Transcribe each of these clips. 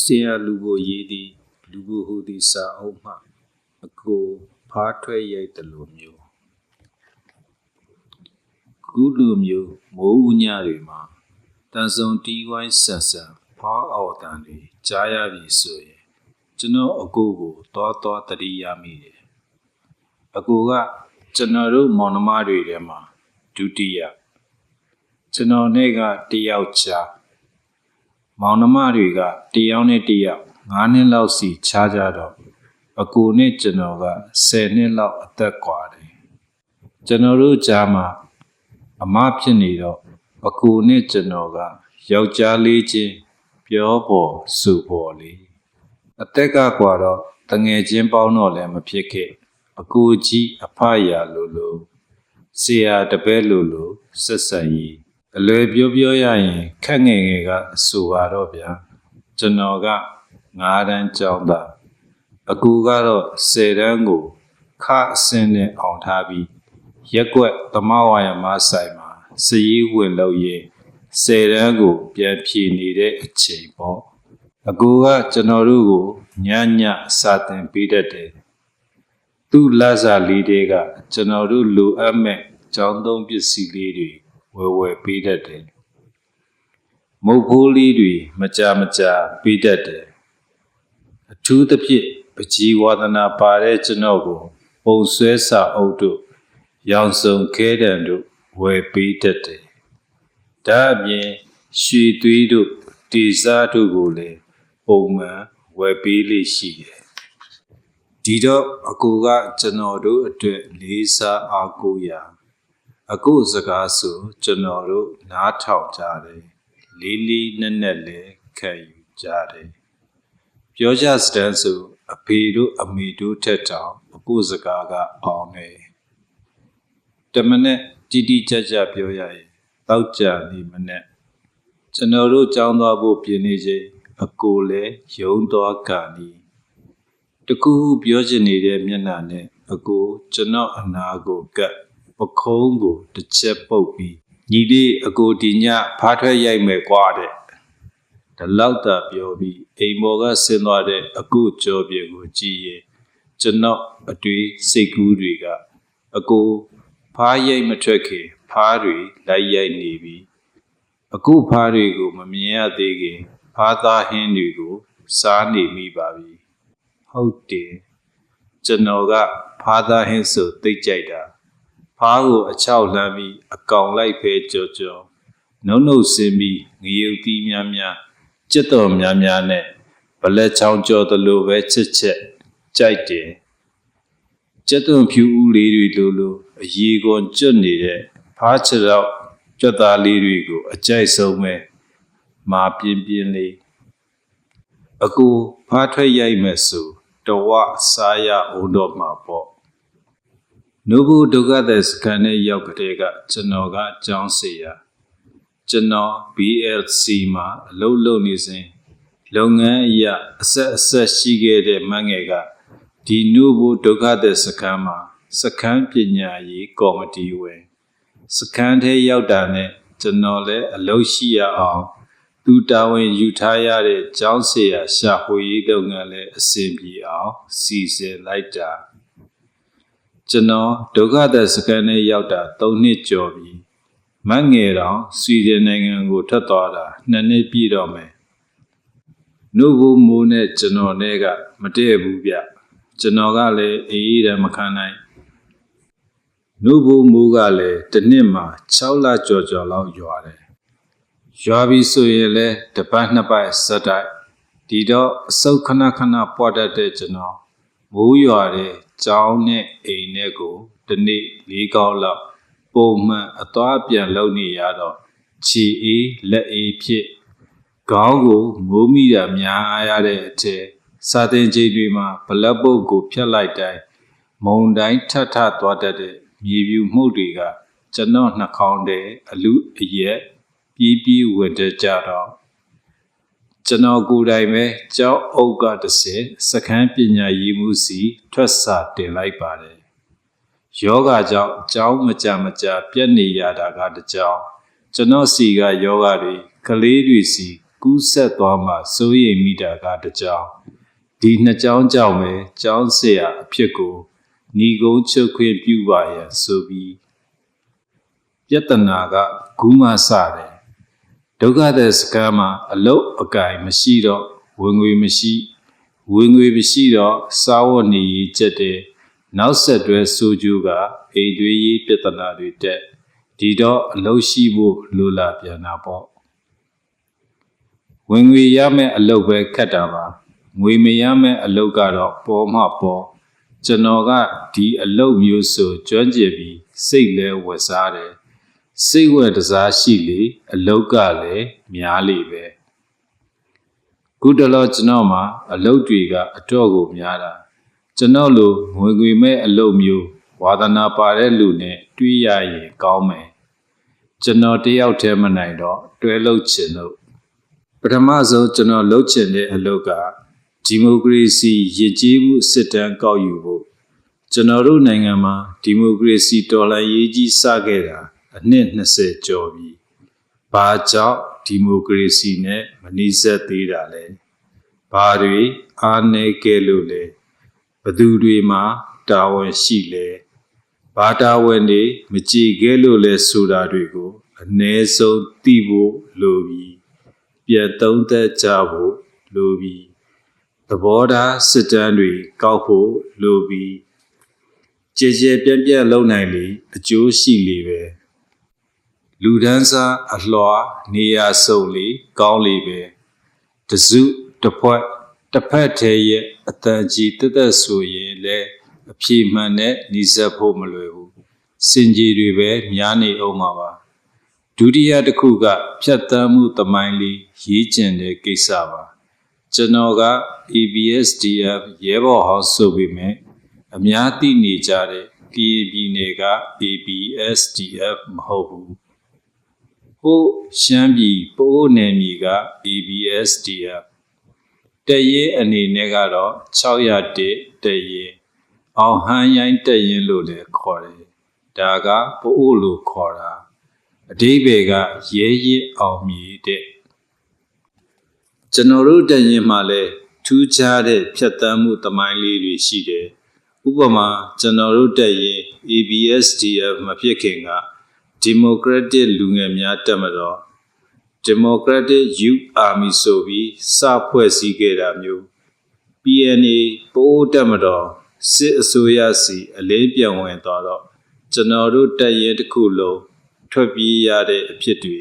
ဆရာလူကိုရေးသည်လူကိုဟူသည်စာအုပ်မှအကိုဖားထွက်ရိုက်တယ်လို့မျိုးခုလိုမျိုးမိုးဦးညတွေမှာတန်စုံတီးဝိုင်းဆန်ဆန်ဖားအော်တန်တွေကြားရပြီဆိုရင်ကျွန်တော်အကိုကိုတောတောတတိရမိတယ်အကိုကကျွန်တော်တို့မောင်နှမတွေထဲမှာဒုတိယကျွန်တော်နဲ့ကတယောက်ချာ မောင်နှမတွေကတယောက်နဲ့တယောက်9နှစ်လောက်စီခြားကြတော့အကူနဲ့ကျွန်တော်က10နှစ်လောက်အသက်ကွာတယ်ကျွန်တော်တို့ကြားမှာအမဖြစ်နေတော့အကူနဲ့ကျွန်တော်ကယောက်ျားလေးချင်းပြောပေါ်စုပေါ်လေအသက်ကကွာတော့တငယ်ချင်းပေါင်းတော့လည်းမဖြစ်ခဲ့အကူကြီးအဖရလို့လို့ဆရာတပည့်လို့လို့ဆက်ဆက်ရေး အလွယ်ပြောပြောရရင်ခက်ငယ်ငယ်ကဆိုပါတော့ဗျာကျွန်တော်က9တန်းကျောင်းသားအကူကတော့10တန်းကိုခအစင်းနဲ့အောင်ထားပြီးရက်ကွက်သမဝါယမဆိုင်မှာစည်ရီးဝင်လို့ရင်10တန်းကို ပြန်ဖြေနေတဲ့အချိန်ပေါ့အကူကကျွန်တော်တို့ကိုညညစာသင်ပေးတတ်တယ်သူ့လာစာလေးတွေကကျွန်တော်တို့လိုအပ်မဲ့ကျောင်းသုံးပစ္စည်းလေးတွေ ဝယ်ဝယ်ပေးတတ်တယ်မုတ်ဖိုးလေးတွေမကြမကြပေးတတ်တယ်အထူးသဖြင့်ပကြီးဝါဒနာပါတဲ့ကျွန်တော်ကို ပုံဆွဲစာအုပ်တို့ရောင်စုံခဲတံတို့ဝယ်ပေးတတ်တယ်ဒါအပြင်ရွှေသွေးတို့တေစားတို့ကိုလည်းပုံမှန်ဝယ်ပေးလိရှိတယ်ဒီတော့အကူကကျွန်တော်တို့အတွက်လေးစားအားကိုးရာ အခုစကားဆိုကျွန်တော်တို့နားထောင်ကြတယ်လေးလေးနက်နက်လည်းခံယူကြတယ်ပြောကြစတန်းဆိုအဖေတို့အမေတို့ထက်တောင်အခုစကားကအောင်တယ်တမနဲ့တီတီကြကြပြောရရင်တောက်ကြနေမနဲ့ကျွန်တော်တို့ကြောင်းသွားဖို့ပြင်နေချိန်အကိုလည်းယုံသွားကနီတကူပြောချင်နေတဲ့မျက်နှာနဲ့အကိုကျွန်တော်အနာကိုကပ် ပခုံးကိုတစ်ချက်ပုတ်ပြီးညီလေးအကိုဒီညဖားထွက်ရိုက်မယ်ကွာတဲ့ဒီလောက်သာပြောပြီးအိမ်မော်ကဆင်းသွားတဲ့အကိုကြောပြေကိုကြည့်ရင်ကျွန်တော်အတွေ့စိတ်ကူးတွေကအကိုဖားရိုက်မထွက်ခင်ဖားတွေလိုက်ရိုက်နေပြီးအခုဖားတွေကိုမမြင်ရသေးခင်ဖားသားဟင်းတွေကိုစားနေမိပါပြီဟုတ်တယ်ကျွန်တော်ကဖားသားဟင်းဆိုသိကြိုက်တာ ဖားကိုအချောက်လှမ်းပြီးအကောင်လိုက်ဖဲကြောကြောနှုတ်နှုတ်ဆင်းပြီးငရုတ်သီးများများကြက်တော်များများနဲ့ဗလက်ချောင်းကြောသလိုပဲချစ်ချက်ကြိုက်တယ်ကြက်သွန်ဖြူဦးလေးတွေလိုလိုအရေကွန်ကျွတ်နေတဲ့ဖားချတော့ကြွက်သားလေးတွေကိုအကြိုက်ဆုံးပဲမာပြင်းပြင်းလေးအကူဖားထွက်ရိုက်မယ်ဆိုတဝစားရအောင်တော့မှာပေါ့ နုဘုဒုက္ခတဲ့စကန်နဲ့ရောက်ကြတဲ့ကကျွန်တော်ကအကြောင်းစီရာကျွန်တော် BLC မှာအလုပ်လုပ်နေစဉ်လုပ်ငန်းအရာအဆက်အဆက်ရှိခဲ့တဲ့မငယ်ကဒီနုဘုဒုက္ခတဲ့စကန်မှာစကန်ပညာရေးကော်မတီဝင်စကန်ထဲရောက်တာနဲ့ကျွန်တော်လည်းအလုပ်ရှိရအောင်သူတာဝန်ယူထားရတဲ့ကျောင်းစီရာရှာဖွေရေးလုပ်ငန်းလည်းအဆင်ပြေအောင်စီစဉ်လိုက်တာ ကျွန်တော်ဒုက္ခသက်စကန်နဲ့ရောက်တာ3နှစ်ကျော်ပြီမတ်ငယ်တောင်ဆွီဒင်နိုင်ငံကိုထွက်သွားတာ2နှစ်ပြည့်တော့မယ်နှုတ်ဘူးမိုးနဲ့ကျွန်တော်နဲ့ကမတည့်ဘူးဗျကျွန်တော်ကလည်းအေးအေးတမ်းမခံနိုင်နှုတ်ဘူးမိုးကလည်းတစ်နှစ်မှာ6လကျော်ကျော်လောက်ရွာတယ်ရွာပြီဆိုရင်လည်းတစ်ပတ်နှစ်ပတ်စက်တိုက်ဒီတော့အဆုတ်ခဏခဏပွားတတ်တဲ့ကျွန်တော်မိုးရွာတဲ့ ကျောင်းနဲ့အိမ်နဲ့ကိုဒီနေ့လေးကောက်လောက်ပုံမှန်အသွားပြန်လုပ်နေရတော့ခြေအေးလက်အေးဖြစ်ခေါင်းကိုမိုးမိတာများရတဲ့အထက်စာတင်ချိန်တွေမှာဘလက်ပုတ်ကိုဖြတ်လိုက်တိုင်းမုံတိုင်းထထသွားတတ်တဲ့မြေပြူမှုတ်တွေကကျွန်တော်နှာခေါင်းထဲအလူအရက်ပြေးပြေးဝင်တကြတော့ ကျွန်တော်ကိုယ်တိုင်ပဲကြောက်အုပ်ကတဆင်စကမ်းပညာရေးမှုစီ ထွက်စာတင်လိုက်ပါတယ်ယောဂကြောင့်ကြောင်းမကြမကြပြက်နေရတာကတကြောင်ကျွန်တော်စီကယောဂတွေကလေးတွေစီကူးဆက်သွားမှစိုးရိမ်မိတာကတကြောင်ဒီနှစ်ကြောင်းကြောင့်ပဲကြောင်းဆရာအဖြစ်ကိုဏီကုန်းချုပ်ခွင့်ပြုပါရန်ဆိုပြီးပြဿနာကဂူးမဆတယ် ဒုက္ခတဲ့စကားမှာအလုတ်အကင်မရှိတော့ဝင်ငွေမရှိဝင်ငွေမရှိတော့စားဝတ်နေရေးချက်တဲ့နောက်ဆက်တွဲဆိုကြကအိမ်တွေးရေးပြဿနာတွေတက်ဒီတော့အလုတ်ရှိဖို့လိုလာပြန်တာပေါ့ဝင်ငွေရမယ့်အလုတ်ပဲခတ်တာပါငွေမရမယ့်အလုတ်ကတော့ပေါ်မှပေါ်ကျွန်တော်ကဒီအလုတ်မျိုးဆိုကျွမ်းကျင်ပြီးစိတ်လဲဝက်စားတယ် စိတ်ဝက်တစားရှိလေအလုတ်ကလည်းများလေပဲခုတလောကျွန်တော်မှာအလုတ်တွေကအတော့ကိုများတာကျွန်တော်လိုငွေငွေမဲ့အလုတ်မျိုးဝါသနာပါတဲ့လူနဲ့တွေ့ရရင်ကောင်းမယ်ကျွန်တော်တယောက်တည်းမနိုင်တော့တွဲလုပ်ချင်လို့ပထမဆုံးကျွန်တော်လုပ်ချင်တဲ့အလုပ်ကဒီမိုကရေစီရည်ကြီးမှုစစ်တမ်းကောက်ယူဖို့ကျွန်တော်တို့နိုင်ငံမှာဒီမိုကရေစီတော်လှန်ရေးကြီးစခဲ့တာ အနှစ်20ကျော်ပြီ။ဘာကြောင့်ဒီမိုကရေစီနဲ့မနှိစက်သေးတာလဲ။ဘာတွေအားနည်းခဲ့လို့လဲ။ဘသူတွေမှာတာဝန်ရှိလဲ။ဘာတာဝန်တွေမကြည့်ခဲ့လို့လဲဆိုတာတွေကိုအ ਨੇ ဆုံးသိဖို့လိုပြီ။ပြန်သုံးသပ်ကြဖို့လိုပြီ။သဘောထားစစ်တမ်းတွေကောက်ဖို့လိုပြီ။ကြည်ကြဲပြန့်ပြန့်လုပ်နိုင်လေအကျိုးရှိလေပဲ။ လူဒန်းစားအလွှာနေရာစုံလေကောင်းလေပဲတစုတစ်ဖွဲ့တစ်ဖက်ထဲရဲ့အတန်ကြီးတက်တက်ဆိုရင်လည်းအပြေမှန်နဲ့နှီးစပ်ဖို့မလွယ်ဘူးစင်ကြီးတွေပဲများနေအောင်ပါပါဒုတိယတစ်ခုကဖြတ်တမ်းမှုတမိုင်းလေးရေးကျင်တဲ့ကိစ္စပါကျွန်တော်က ABSDF ရဲဘော်ဟောင်းဆိုပေမဲ့အများသိနေကြတဲ့ KAB နယ်က ABSDF မဟုတ်ဘူး ဟိုရှမ်းပြည်ပိုးနယ်မြေက ABSDF တရဲအနေနဲ့ကတော့601တရဲအောင်ဟန်ရိုင်းတရင်လို့လည်းခေါ်တယ်ဒါကပိုးလို့ခေါ်တာအဓိပ္ပာယ်ကရဲရစ်အောင်မြည်တဲ့ကျွန်တော်တို့တရင်မှာလဲထူးခြားတဲ့ဖြတ်တမ်းမှုတမိုင်းလေးတွေရှိတယ်ဥပမာကျွန်တော်တို့တရင် ABSDF မဖြစ်ခင်က Democratic လူငယ်များတက်မတော် Democratic Youth Army ဆိုပြီးစဖွဲ့စည်းခဲ့တာမျိုး PNA ပိုးတက်မတော်စစ်အစိုးရစီအလေးပြန်ဝင်သွားတော့ကျွန်တော်တို့တက်ရင်တစ်ခုလုံးထွက်ပြေးရတဲ့အဖြစ်တွေ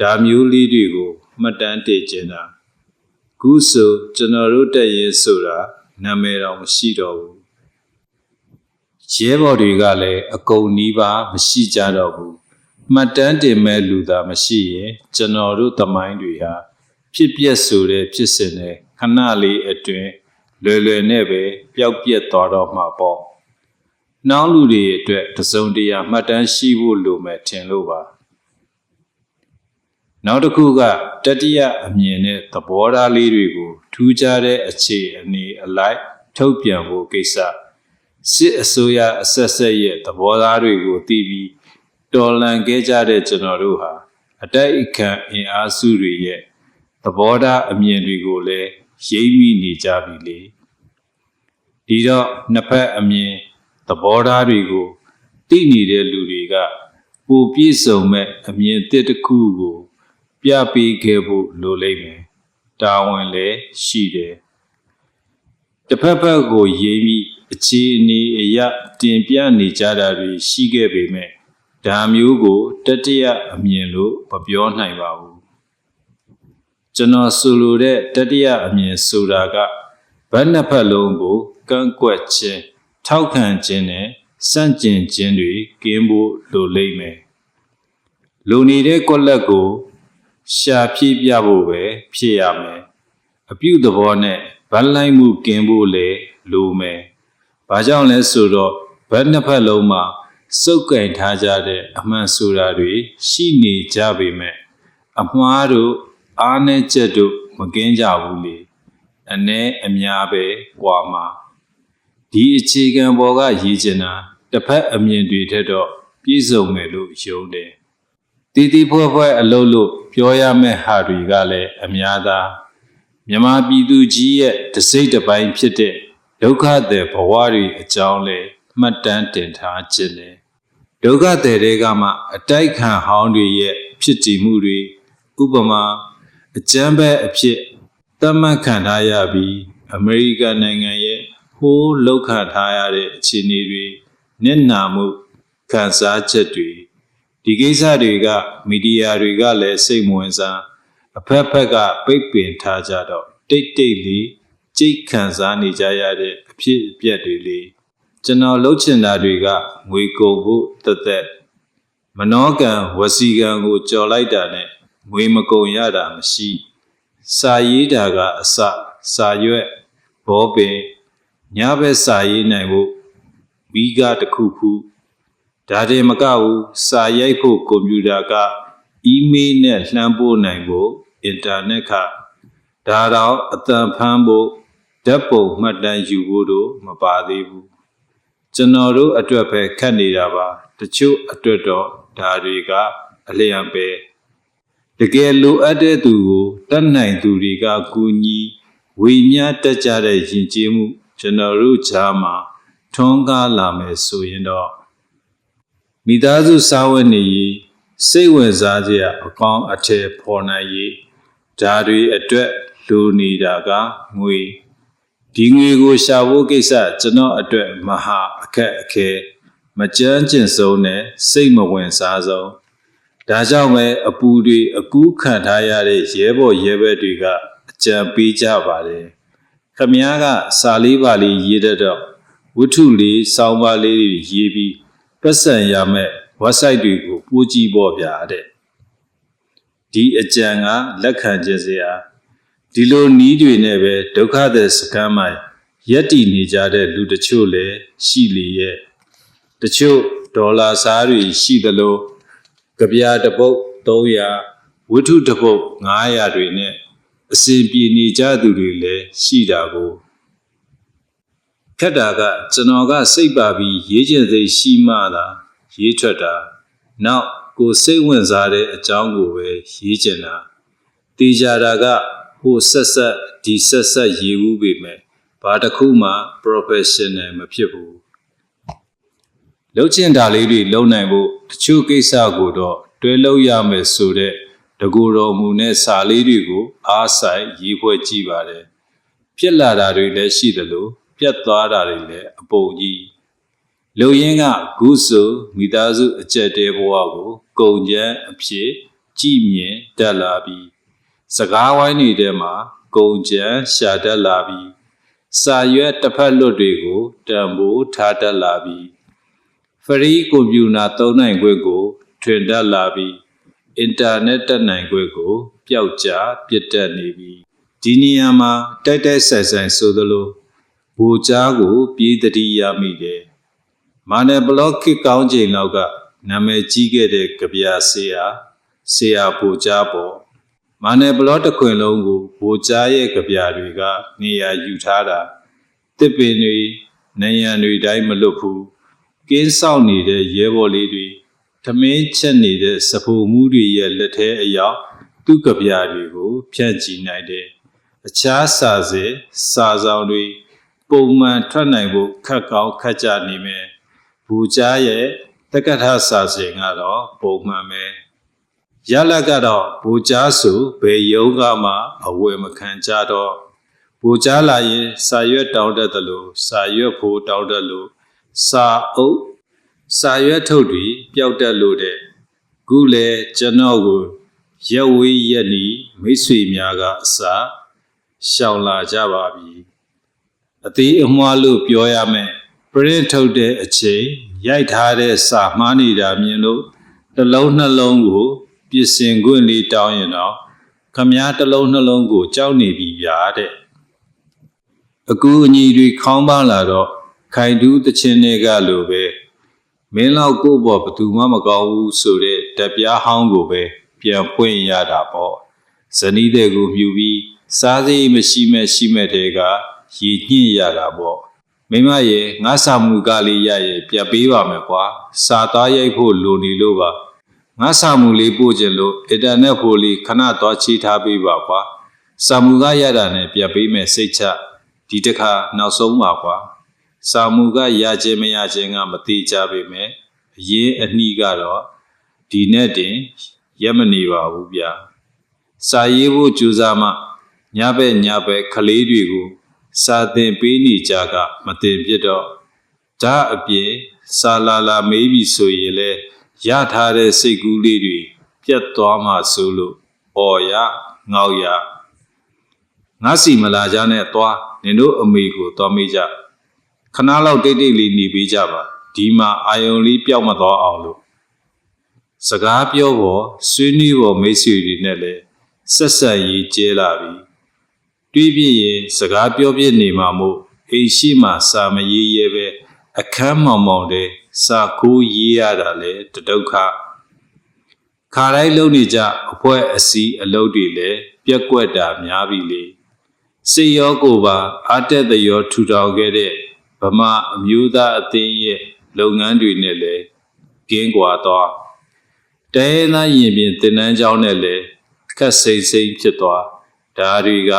ဒါမျိုးလေးတွေကိုမှတ်တမ်းတင်ကျင်တာခုဆိုကျွန်တော်တို့တက်ရင်ဆိုတာနာမည်တော်မရှိတော့ဘူး ရဲဘော်တွေကလည်းအကုန်နီးပါးမရှိကြတော့ဘူးမှတ်တမ်းတင်မဲ့လူသားမရှိရင်ကျွန်တော်တို့သမိုင်းတွေဟာဖြစ်ပျက်ဆိုတဲ့ဖြစ်စဉ်နဲ့ခဏလေးအတွင်းလွယ်လွယ်နဲ့ပဲပျောက်ပြက်သွားတော့မှာပေါ့။နောက်လူတွေအတွက်တစုံတရာမှတ်တမ်းရှိဖို့လိုမယ်ထင်လို့ပါ။နောက်တစ်ခုကတတိယအမြင်နဲ့သဘောထားလေးတွေကိုထူးခြားတဲ့အခြေအနေအလိုက်ထုတ်ပြန်ဖို့ကိစ္စ စစ်အစိုးရအဆက်ဆက်ရဲ့သဘောထားတွေကိုသိပြီးတော်လန်ခဲ့ကြတဲ့ကျွန်တော်တို့ဟာအတိုက်အခံအင်အားစုတွေရဲ့သဘောထားအမြင်တွေကိုလည်းရိပ်မိနေကြပြီလေဒီတော့နှစ်ဖက်အမြင်သဘောထားတွေကိုသိနေတဲ့လူတွေကပိုပြည့်စုံမဲ့အမြင်တစ်တစ်ခုကို ပြပေးခဲ့ဖို့လိုလိမ့်မယ်တာဝန်လည်းရှိတယ်တစ်ဖက်ဖက်ကိုရေးပြီး အခြေအနေအရတင်ပြနေကြတာတွေရှိခဲ့ပေမဲ့ဒါမျိုးကိုတတိယအမြင်လို့မပြောနိုင်ပါဘူးကျွန်တော်ဆိုလိုတဲ့တတိယအမြင်ဆိုတာကဘက်နှစ်ဖက်လုံးကိုကန့်ကွက်ခြင်းထောက်ခံခြင်းနဲ့စန့်ကျင်ခြင်းတွေကင်းဖို့လိုလိမ့်မယ်လူနေတဲ့ကွက်လက်ကိုရှာဖြည့်ပြဖို့ပဲဖြစ်ရမယ်အပြုသဘောနဲ့ဗတ်လိုက်မှုကင်းဖို့လေလိုမယ် ဘာကြောင့်လဲဆိုတော့ဘက်နှစ်ဖက်လုံးမှာစုပ်ကင်ထားကြတဲ့အမှန်ဆိုတာတွေရှိနေကြပေမဲ့အမှားတို့အားနည်းချက်တို့မကင်းကြဘူးလေအ ਨੇ အများပဲကွာမှာဒီအခြေခံပေါ်ကရည်ကျင်တာတစ်ဖက်အမြင်တွေထက်တော့ပြည့်စုံမယ်လို့ယုံတယ်တတီတီဖွဲဖွဲအလုပ်လို့ပြောရမယ့်ဟာတွေကလည်းအများသားမြမပြည်သူကြီးရဲ့တစိမ့်တစ်ပိုင်းဖြစ်တဲ့ ဒုက္ခသည်ဘဝတွေအကြောင်းလဲမှတ်တမ်းတင်ထားခြင်းလေဒုက္ခသည်တွေကမှအတိုက်ခံဟောင်းတွေရဲ့ဖြစ်တည်မှုတွေဥပမာအကြမ်းဖက်အဖြစ်သတ်မှတ်ခံထားရပြီးအမေရိကန်နိုင်ငံရဲ့ဟိုးလောက်ခံထားရတဲ့အခြေအနေတွေမျက်နှာမှုခံစားချက်တွေဒီကိစ္စတွေကမီဒီယာတွေကလည်းစိတ်မဝင်စားအဖက်ဖက်ကပိတ်ပင်ထားကြတော့တိတ်တိတ်လေး ကြိတ်ခံစားနေကြရတဲ့အဖြစ်အပျက်တွေလေးကျွန်တော်လှုပ်ချင်တာတွေကငွေကုန်ဖို့တသက်မနောကံဝစီကံကိုကြော်လိုက်တာနဲ့ငွေမကုန်ရတာမရှိ စာရေးတာကအစစာရွက်ဘောပင်ညဘက်စာရေးနိုင်ဖို့ဝီကတစ်ခုခုဒါတည်းမကဘူးစာရိုက်ဖို့ကွန်ပျူတာကအီးမေးလ်နဲ့လှမ်းပို့နိုင်ဖို့အင်တာနက်ကဒါတော့အတန်ဖမ်းဖို့ ဓာတ်ပုံမှတ်တမ်းယူဖို့တို့မပါသေးဘူးကျွန်တော်တို့အတွက်ပဲခတ်နေတာပါတချို့အတွက်တော့ဒါတွေကအလျံပဲတကယ်လိုအပ်တဲ့သူကိုတတ်နိုင်သူတွေကကူညီဝေမျှတက်ကြတဲ့ယဉ်ကျေးမှု ကျွန်တော်တို့ကြားမှာထွန်းကားလာမယ်ဆိုရင်တော့မိသားစုစားဝတ်နေရေးစိတ်ဝင်စားစရာအကောင်းအထည်ဖော်နိုင်ရေးဒါတွေအတွက်လိုနေတာကငွေ ဒီငွေကိုရှာဖို့ကိစ္စကျွန်တော်အတွက်မဟာအခက်အခဲမကြမ်းကျင်ဆုံးနဲ့စိတ်မဝင်စားဆုံးဒါကြောင့်ပဲအပူတွေအကူးခံထားရတဲ့ရဲဘော်ရဲဘက်တွေကအကြံပေးကြပါတယ်ခမည်းကစာလေးပါလေးရေးတတ်တော့ဝတ္ထုလေးစောင်းပါလေးတွေရေးပြီးပတ်စံရမဲ့ website တွေကိုပို့ကြည့်ပေါ့ဗျာတဲ့ဒီအကြံကလက်ခံခြင်းစရာ ဒီလိုနီးတွေနဲ့ပဲဒုက္ခသည်စကမ်းမှာရက်တည်နေကြတဲ့လူတချို့လည်းရှိလေရဲ့တချို့ဒေါ်လာစားတွေရှိသလိုကြပြာတစ်ပုတ်300ဝတ္ထုတစ်ပုတ်900တွေနဲ့အစဉ်ပြေနေကြသူတွေလည်းရှိတာကိုခက်တာကကျွန်တော်ကစိတ်ပါပြီးရေးချင်စိတ်ရှိမှသာရေးထွက်တာနောက်ကိုစိတ်ဝင်စားတဲ့အကြောင်းကိုပဲရေးချင်တာတေချာတာက ဟိုဆက်ဆက်ဒီဆက်ဆက်ရေးဘူးပေမဲ့ဘာတစ်ခုမှ professional မဖြစ်ဘူးလှုပ်ချင်တာလေးတွေလုံနိုင်ဖို့တချို့ကိစ္စကိုတော့တွဲလို့ရမယ်ဆိုတဲ့တကူတော်မူနဲ့စာလေးတွေကို အားဆိုင်ရေးဖွဲ့ကြည့်ပါတယ်ဖြစ်လာတာတွေလည်းရှိသလိုပြတ်သွားတာတွေလည်းအပုံကြီးလူရင်းကဂုဆိုမိသားစုအကျက်တဲဘဝကို ကုံကြမ်းအဖြစ်ကြည်မြင်တက်လာပြီး စကားဝိုင်းတွေထဲမှာကုံကြမ်းရှာတက်လာပြီးစာရွက်တစ်ဖက်လွတ်တွေကိုတံပိုးထားတက်လာပြီးဖရီကွန်ပျူတာသုံးနိုင်ခွင့်ကို ထွင်တက်လာပြီးအင်တာနက်တက်နိုင်ခွင့်ကို ပျောက်ကြားပြစ်တက်နေပြီးဒီနေရာမှာတိုက်တိုက်ဆိုင်ဆိုင်ဆိုသလိုဘူကြားကိုပြေးတတိရမိတယ်မာနယ်ဘလော့ခစ်ကောင်းချိန်လောက်ကနာမည်ကြီးခဲ့တဲ့ကြပြဆေးဟာဆေးဟာဘူကြားပေါ် မာနယ်ဘလော့တစ်ခွင်လုံးကိုဘူကြားရဲ့ကြပြတွေကနေရာယူထားတာတစ်ပင်တွေနေရန်တွေတိုင်းမလွတ်ဘူးကင်းဆောင်နေတဲ့ရဲဘော်လေးတွေသမင်းချက်နေတဲ့စပူမှုတွေရဲ့လက်ထဲအရောက်သူ့ကြပြတွေကိုဖြန့်ကြည့်နိုင်တယ်အခြားစာစေစာဆောင်တွေပုံမှန်ထွက်နိုင်ဖို့ခက်ကောင်းခက်ကြနေမယ်ဘူကြားရဲ့တက္ကထစာစဉ်ကတော့ပုံမှန်ပဲ ရလက်ကတော့ဘူကြားဆိုဘယ်ယုံကမှအဝယ်မခံကြတော့ဘူကြားလာရင်စာရွက်တောင်းတတ်တယ်လို့စာရွက်ဖို့တောင်းတတ်လို့စာအုပ်စာရွက်ထုတ်တွေပျောက်တတ်လို့တဲ့ခုလေကျွန်တော်ကိုရက်ဝေးရက်နီမိတ်ဆွေများကအစာရှောင်လာကြပါပြီအသေးအမွှားလို့ပြောရမယ်ပရင့်ထုတ်တဲ့အချိန်ရိုက်ထားတဲ့စာမှားနေတာမြင်လို့တစ်လုံးနှလုံးကို ပြင်ဆင်ခွင့်လေးတောင်းရင်တော့ခမားတစ်လုံးနှလုံးကိုကြောက်နေပြီဗျာတဲ့အကူအညီတွေခေါင်းပါလာတော့ခိုင်တူးတချင်းတွေကလိုပဲမင်းလောက်ကိုပေါ့ဘသူမှမကောင်းဘူးဆိုတဲ့တပြားဟောင်းကိုပဲပြန်ဖွင့်ရတာပေါ့ဇနီးတဲ့ကိုမြူပြီးစားစိမရှိမဲ့ရှိမဲ့တဲ့ကရည်ညှင့်ရတာပေါ့မိမရဲ့ငါစာမှုကလေးရရဲ့ပြတ်ပေးပါမယ်ကွာစာသားရိုက်ဖို့လိုနေလို့ပါ ငါစာမှုလေးပို့ခြင်းလို့အင်တာနက်ဖိုလေးခဏသွားချီထားပေးပါကွာစာမှုကရတာနဲ့ပြတ်ပေးမယ်စိတ်ချဒီတစ်ခါနောက်ဆုံးပါကွာစာမှုကရခြင်းမရခြင်းကမတိကြပေမဲ့အရင်အနှီးကတော့ဒီနဲ့တင်ရက်မနေပါဘူးဗျာစာရေးဖို့ကြိုးစားမှညဘက်ညဘက်ကလေးတွေကိုစာသင်ပေးနေကြကမတင်ပြတော့ဒါအပြင်စာလာလာမေးပြီဆိုရင်လေ ရထားတဲ့စိတ်ကူးလေးတွေပြတ်သွားမှဆိုလို့ဩ်ရငေါက်ရငါစီမလာကြနဲ့သွားနင်တို့အမေကိုသွားမေးကြခဏလောက်တိတ်တိတ်လေးနေပေးကြပါဒီမှာအာယုံလေးပျောက်မသွားအောင်လို့စကားပြောဖို့ဆွေးနွေးဖို့မိတ်ဆွေတွေနဲ့လည်းဆက်ဆက်ရေးကျဲလာပြီတွေးပြရင်စကားပြောပြနေမှာမို့အိမ်ရှိမှစာမရေးရဲပဲ အခန်းမောင်မောင်တဲ့စာကိုရေးရတာလေတဒုက္ခခါတိုင်းလုံနေကြအဖွဲအစည်းအလုပ်တွေလည်းပြက်ကွက်တာများပြီလေစေရောကိုပါအာတက်တရောထူထောင်ခဲ့တဲ့ဗမာအမျိုးသားအသင်းရဲ့လုပ်ငန်းတွေနဲ့လည်းကင်းကွာသွားတဲသားရင်ပြင်တင်နန်းเจ้าနဲ့လည်းခက်စိမ့်စိမ့်ဖြစ်သွား ဒါတွေက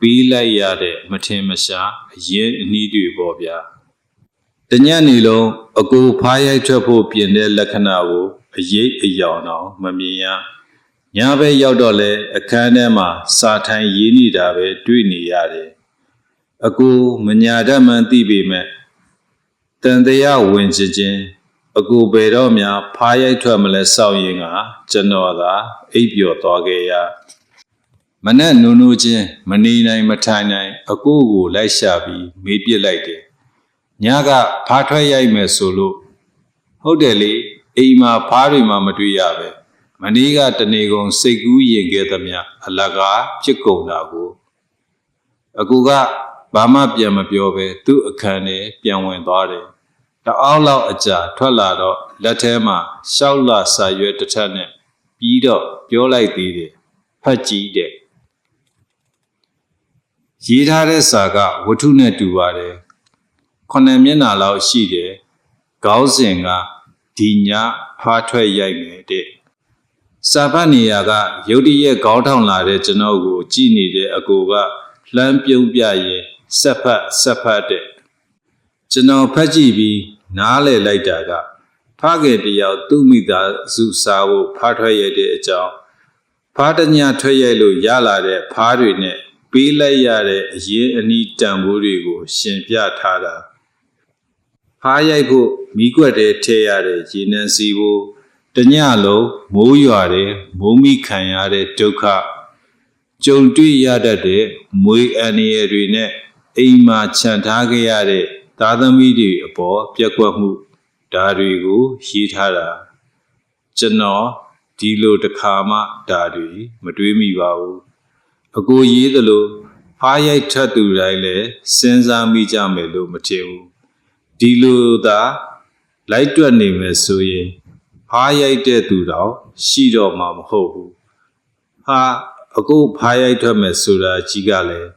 ပြီးလိုက်ရတဲ့မထင်မရှားအရင်အနည်းတွေပေါ့ဗျာ တညနေလုံးအကိုဖားရိုက်ထွက်ဖို့ပြင်တဲ့လက္ခဏာကိုအရေးအယောင်တော့မမြင်ရညဘက်ရောက်တော့လဲအခန်းထဲမှာစာထိုင်ရေးနေတာပဲတွေ့နေရတယ်အကိုမညာတတ်မှန်းသိပေမဲ့တန်တရားဝင်ချင်းချင်းအကိုဘယ်တော့မှဖားရိုက်ထွက်မလဲစောင့်ရင်ကကျွန်တော်သာအိပ်ပျော်သွားခဲ့ရမနဲ့နုံနုံချင်းမနေနိုင်မထိုင်နိုင်အကိုကိုလိုက်ရှာပြီးမေးပြစ်လိုက်တယ်။ ညကဖားထွက်ရိုက်မယ်ဆိုလို့ဟုတ်တယ်လေအိမ်မှာဖားတွေမှမတွေ့ရပဲ။မနေ့ကတနေကုန်စိတ်ကူးရင်ခဲ့သမျှအလကားဖြစ်ကုန်တာကိုအကူကဘာမှပြန်မပြောပဲသူ့အခန်းထဲပြန်ဝင်သွားတယ်။တအောက်လောက်အကြာထွက်လာတော့လက်ထဲမှာရှောက်လာစာရွက်တစ်ထပ်နဲ့ပြီးတော့ပြောလိုက်သေးတယ်။ဖတ်ကြည့်တဲ့ရေးထားတဲ့စာကဝတ္ထုနဲ့တူပါတယ် ခုနှစ်မျက်နှာလောက်ရှိတယ်ခေါင်းစဉ်ကဒီညဖားထွက်ရိုက်မယ်တဲ့စာပတ်နေရာကရုတ်တရက်ခေါင်းထောင်လာတဲ့ကျွန်တော်ကို ကြည်နေတဲ့အကိုကလှမ်းပြုံးပြရင်ဆက်ဖက်ဆက်ဖက်တဲ့ကျွန်တော်ဖတ်ကြည့်ပြီးနားလည်လိုက်တာကဖားငယ်တယောက်သူ့မိသားစုစားဖို့ဖားထွက်ရတဲ့အကြောင်းဖားတညထွက်ရိုက်လို့ရလာတဲ့ဖားတွေနဲ့ပေးလိုက်ရတဲ့အရင်အနီးတန်ဖိုးတွေကို ရှင်ပြထားတာ ဖားရိုက်ဖို့မိကွက်တဲ့ထဲရတဲ့ရေနံစီဖို့တညလုံးမိုးရွာတဲ့မိုးမိခံရတဲ့ဒုက္ခကြုံတွေ့ရတတ်တဲ့မွေအန္တရာယ်တွေနဲ့အိမ်မှာခြံထားခဲ့ရတဲ့သားသမီးတွေအပေါ်ပြက်ကွက်မှုဒါတွေကိုရေးထားတာကျွန်တော်ဒီလိုတစ်ခါမှဒါတွေမတွေးမိပါဘူးအကိုရေးသလိုဖားရိုက်ထတ်သူတိုင်းလည်းစဉ်းစားမိကြမယ်လို့မထင်ဘူး ဒီလိုသာလိုက်တွက်နေမယ်ဆိုရင်ဖားရိုက်တဲ့သူတော့ရှိတော့မှာမဟုတ်ဘူးဟာအကိုဖားရိုက်ထွက်မယ်ဆိုတာကြီးကလည်း